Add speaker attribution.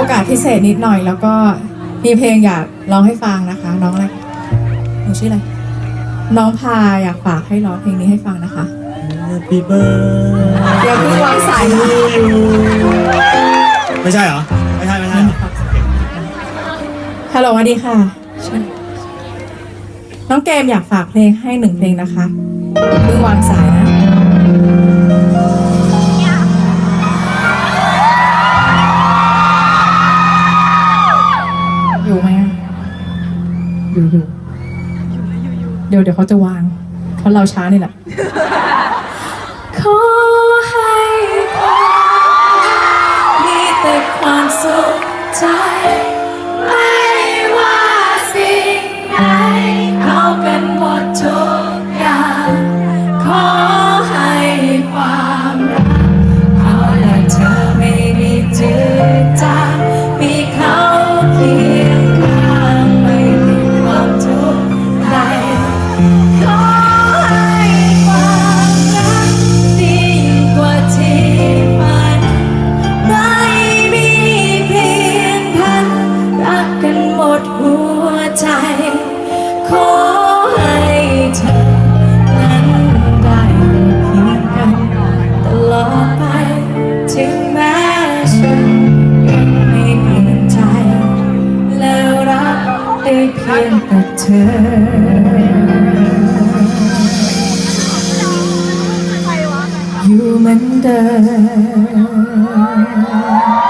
Speaker 1: โอกาสพิเศษนิดหน่อย แล้วก็มีเพลงอยากร้องให้ฟังนะคะ น้องอะไรหนูชื่ออะไร น้องพาอยากฝากให้ร้องเพลงนี้ให้ฟังนะคะ
Speaker 2: Happy birthday
Speaker 1: เดี๋ยวเพิ่งวางสายนะ
Speaker 2: ไม่ใช่เหรอ ไม่ใช่ ไม่ใช่เหรอ
Speaker 1: ฮัลโหลสวัสดีค่ะ น้องเกมอยากฝากเพลงให้หนึ่งเพลงนะคะเพิ่งวางสายนะ อยู่อยู่เดี๋ยวเดี๋ยวเขาจะวาง เพราะเราช้านี่แหละขอให้มีแต่ความสุขใจ ฉันยังไม่เปลี่ยนใจ แล้วรักได้เพียงแต่เธออยู่เหมือนเดิม